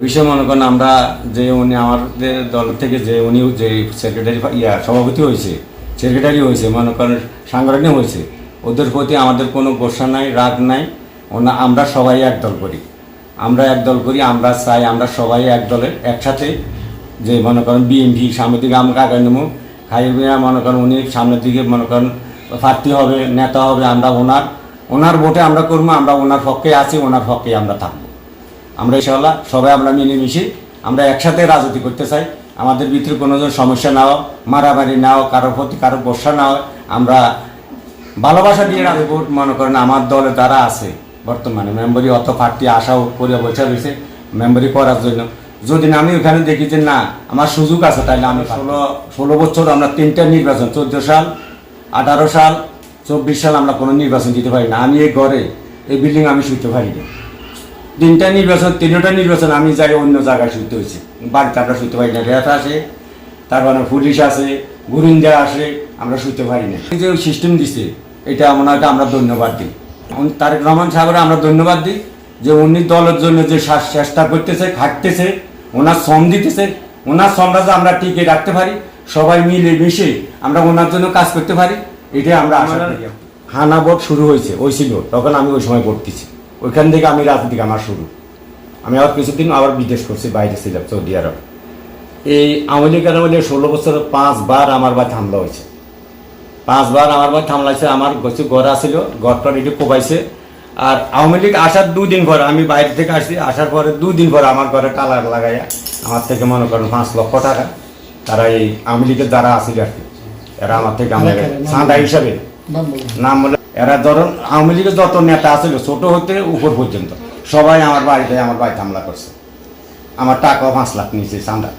বিষয় মনে করেন আমরা যে উনি আমাদের দল থেকে যে উনি যে সেক্রেটারি ইয়া সভাপতি হয়েছে সেক্রেটারি হয়েছে, মনে করেন সাংগঠনিক হয়েছে, ওদের প্রতি আমাদের কোনো গোসা নাই, রাগ নাই। ওনা আমরা সবাই এক দল করি। আমরা এক দল করি, আমরা চাই আমরা সবাই এক দলের একসাথে যে মনে করেন বিএনপি সামনের দিকে আমরা আগায় নেব খাইবিয়া মনে করেন উনি সামনের দিকে মনে করেন প্রার্থী হবে, নেতা হবে, আমরা ওনার ওনার ভোটে আমরা করব, আমরা ওনার পক্ষে আছি, ওনার পক্ষে আমরা থাকব। আমরা ইনশাল্লাহ সবাই আমরা মিলেমিশে আমরা একসাথে রাজনীতি করতে চাই। আমাদের ভিতরে কোনো সমস্যা না হোক মারামারি না হোক কারোর প্রতি কারোর বর্ষা না হোক আমরা ভালোবাসা দিয়ে রাখব মনে করেন আমার দলে যারা আছে বর্তমানে মেম্বারি অত পার্টি আশাও করে বসে রয়েছে মেম্বারি করার জন্য। যদি না আমি ওখানে দেখি যে না আমার সুযোগ আছে তাহলে আমি ষোলো ষোলো বছর আমরা তিনটা নির্বাচন চোদ্দ সাল আঠারো সাল চব্বিশ সাল আমরা কোনো নির্বাচন দিতে পারি না। আমি এই ঘরে এই বিল্ডিং আমি শুতে পারি না। তিনটা নির্বাচন তিনটা নির্বাচন আমি যাই অন্য জায়গায় শুতে হয়েছে বাড়িতে আমরা শুতে পারি না রেত আসে তারপরে পুলিশ আসে গুরিন্দা আসে আমরা শুতে পারি না। এই যে সিস্টেম দিছে এটা ওনাকে আমরা ধন্যবাদ দিই। তারেক রহমান সাহেবের আমরা ধন্যবাদ দিই যে উনি দলের জন্য যে শ্বাস চেষ্টা করতেছে খাটতেছে ওনার শ্রম দিতেছে ওনার শ্রমটা যে আমরা টিকে রাখতে পারি সবাই মিলে মিশে আমরা ওনার জন্য কাজ করতে পারি এটাই আমরা আশা করি। হানা ভোট শুরু হয়েছে ওই ছিল তখন আমি ওই সময় ভর্তিছি ওইখান থেকে আমি রাজনীতি আমার শুরু। আমি আবার কিছুদিন আবার বিদেশ করছি বাইরে ছিলাম সৌদি আরব। এই আওয়ামী লীগের আমলে ষোলো বছর পাঁচবার আমার বাড়ি হামলা হয়েছে। পাঁচবার আমার বাড়ি হামলা হয়েছে আমার কিছু ঘর আসছিল ঘরটা একটু কোবাইছে। আর আওয়ামী লীগ আসার দুদিন পর আমি বাইরে থেকে আসছি আসার পরে দুদিন পর আমার ঘরে তালা লাগাইয়া আমার থেকে মনে করেন পাঁচ লক্ষ টাকা তারা এই আওয়ামী লীগের যারা আসছিল আর কি এরা আমার থেকে আমাকে চাঁদা হিসাবে। নাম বলে এরা ধরুন, আওয়ামী লীগের যত নেতা আছে ছোট হতে উপর পর্যন্ত। সবাই আমার বাড়িতে আমার বাড়িতে হামলা করছে। আমার টাকাও পাঁচ লাখ নিয়েছে চাঁদা